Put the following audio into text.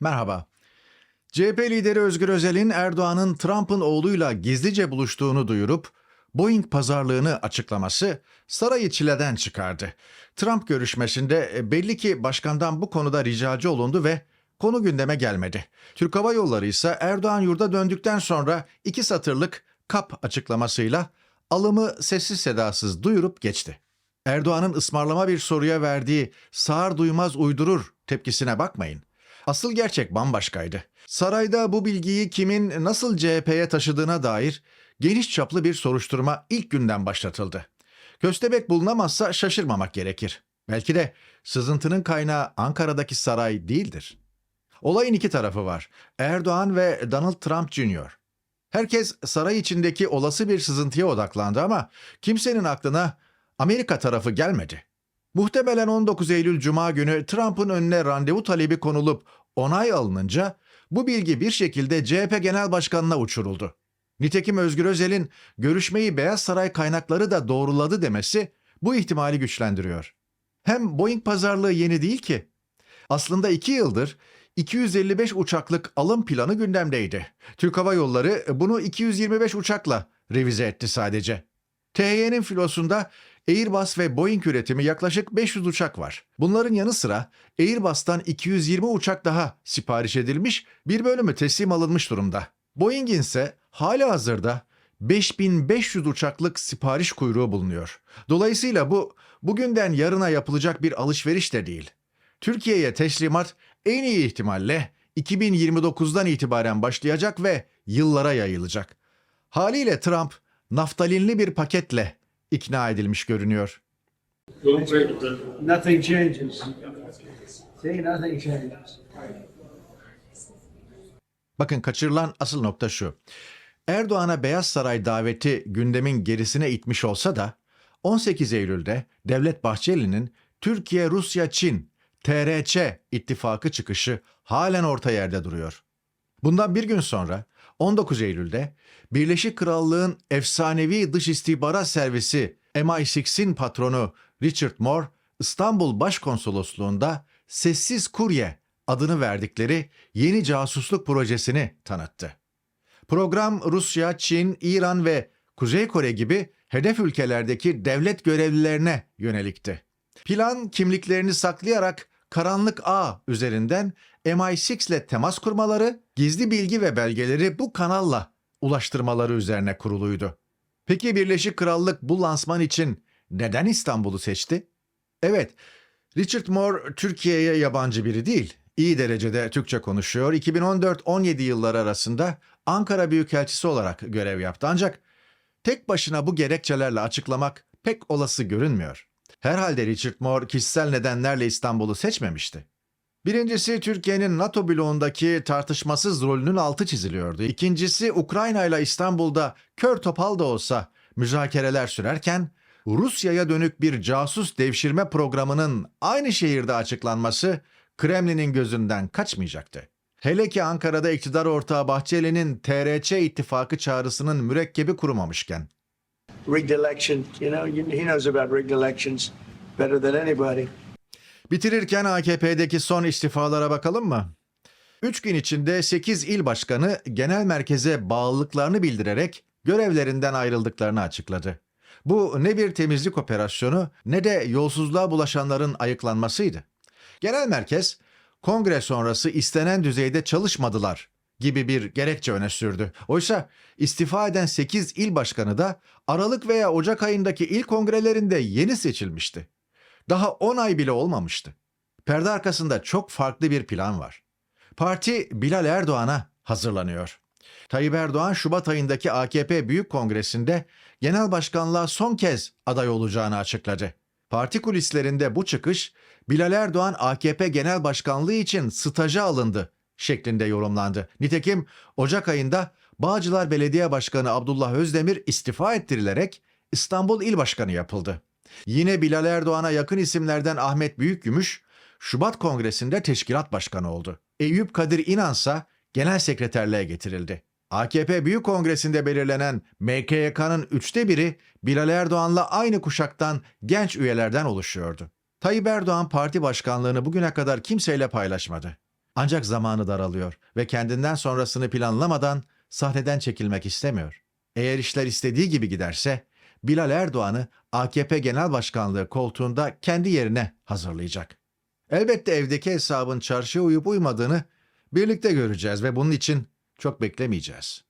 Merhaba. CHP lideri Özgür Özel'in Erdoğan'ın Trump'ın oğluyla gizlice buluştuğunu duyurup Boeing pazarlığını açıklaması sarayı çileden çıkardı. Trump görüşmesinde e, belli ki başkandan bu konuda ricacı olundu ve konu gündeme gelmedi. Türk Hava Yolları ise Erdoğan yurda döndükten sonra iki satırlık kap açıklamasıyla alımı sessiz sedasız duyurup geçti. Erdoğan'ın ısmarlama bir soruya verdiği sağır duymaz uydurur tepkisine bakmayın. Asıl gerçek bambaşkaydı. Sarayda bu bilgiyi kimin nasıl CHP'ye taşıdığına dair geniş çaplı bir soruşturma ilk günden başlatıldı. Köstebek bulunamazsa şaşırmamak gerekir. Belki de sızıntının kaynağı Ankara'daki saray değildir. Olayın iki tarafı var. Erdoğan ve Donald Trump Jr. Herkes saray içindeki olası bir sızıntıya odaklandı ama kimsenin aklına Amerika tarafı gelmedi. Muhtemelen 19 Eylül Cuma günü Trump'ın önüne randevu talebi konulup onay alınınca bu bilgi bir şekilde CHP Genel Başkanı'na uçuruldu. Nitekim Özgür Özel'in görüşmeyi Beyaz Saray kaynakları da doğruladı demesi bu ihtimali güçlendiriyor. Hem Boeing pazarlığı yeni değil ki. Aslında iki yıldır 255 uçaklık alım planı gündemdeydi. Türk Hava Yolları bunu 225 uçakla revize etti sadece. THY'nin filosunda Airbus ve Boeing üretimi yaklaşık 500 uçak var. Bunların yanı sıra Airbus'tan 220 uçak daha sipariş edilmiş, bir bölümü teslim alınmış durumda. Boeing'in ise hala hazırda 5500 uçaklık sipariş kuyruğu bulunuyor. Dolayısıyla bu bugünden yarına yapılacak bir alışveriş de değil. Türkiye'ye teslimat en iyi ihtimalle 2029'dan itibaren başlayacak ve yıllara yayılacak. Haliyle Trump naftalinli bir paketle ikna edilmiş görünüyor. Nothing changes. See, nothing changes. Bakın kaçırılan asıl nokta şu. Erdoğan'a Beyaz Saray daveti gündemin gerisine itmiş olsa da 18 Eylül'de Devlet Bahçeli'nin Türkiye, Rusya, Çin, TRC ittifakı çıkışı halen orta yerde duruyor. Bundan bir gün sonra 19 Eylül'de Birleşik Krallığın efsanevi dış istihbarat servisi MI6'in patronu Richard Moore İstanbul Başkonsolosluğunda Sessiz Kurye adını verdikleri yeni casusluk projesini tanıttı. Program Rusya, Çin, İran ve Kuzey Kore gibi hedef ülkelerdeki devlet görevlilerine yönelikti. Plan kimliklerini saklayarak karanlık ağ üzerinden MI6 ile temas kurmaları, gizli bilgi ve belgeleri bu kanalla ulaştırmaları üzerine kuruluydu. Peki Birleşik Krallık bu lansman için neden İstanbul'u seçti? Evet, Richard Moore Türkiye'ye yabancı biri değil. İyi derecede Türkçe konuşuyor. 2014-17 yılları arasında Ankara Büyükelçisi olarak görev yaptı. Ancak tek başına bu gerekçelerle açıklamak pek olası görünmüyor. Herhalde Richard Moore kişisel nedenlerle İstanbul'u seçmemişti. Birincisi Türkiye'nin NATO bloğundaki tartışmasız rolünün altı çiziliyordu. İkincisi Ukrayna ile İstanbul'da kör topal da olsa müzakereler sürerken Rusya'ya dönük bir casus devşirme programının aynı şehirde açıklanması Kremlin'in gözünden kaçmayacaktı. Hele ki Ankara'da iktidar ortağı Bahçeli'nin TRC ittifakı çağrısının mürekkebi kurumamışken. Rigged election, you know, he knows about rigged elections better than anybody. Bitirirken AKP'deki son istifalara bakalım mı? Üç gün içinde 8 il başkanı genel merkeze bağlılıklarını bildirerek görevlerinden ayrıldıklarını açıkladı. Bu ne bir temizlik operasyonu ne de yolsuzluğa bulaşanların ayıklanmasıydı. Genel merkez, kongre sonrası istenen düzeyde çalışmadılar gibi bir gerekçe öne sürdü. Oysa istifa eden 8 il başkanı da Aralık veya Ocak ayındaki il kongrelerinde yeni seçilmişti. Daha 10 ay bile olmamıştı. Perde arkasında çok farklı bir plan var. Parti Bilal Erdoğan'a hazırlanıyor. Tayyip Erdoğan Şubat ayındaki AKP Büyük Kongresi'nde genel başkanlığa son kez aday olacağını açıkladı. Parti kulislerinde bu çıkış Bilal Erdoğan AKP Genel Başkanlığı için staja alındı şeklinde yorumlandı. Nitekim Ocak ayında Bağcılar Belediye Başkanı Abdullah Özdemir istifa ettirilerek İstanbul İl Başkanı yapıldı. Yine Bilal Erdoğan'a yakın isimlerden Ahmet Büyükgümüş, Şubat Kongresi'nde teşkilat başkanı oldu. Eyüp Kadir İnansa genel sekreterliğe getirildi. AKP Büyük Kongresi'nde belirlenen MKYK'nın üçte biri Bilal Erdoğan'la aynı kuşaktan genç üyelerden oluşuyordu. Tayyip Erdoğan parti başkanlığını bugüne kadar kimseyle paylaşmadı. Ancak zamanı daralıyor ve kendinden sonrasını planlamadan sahneden çekilmek istemiyor. Eğer işler istediği gibi giderse Bilal Erdoğan'ı AKP Genel Başkanlığı koltuğunda kendi yerine hazırlayacak. Elbette evdeki hesabın çarşıya uyup uymadığını birlikte göreceğiz ve bunun için çok beklemeyeceğiz.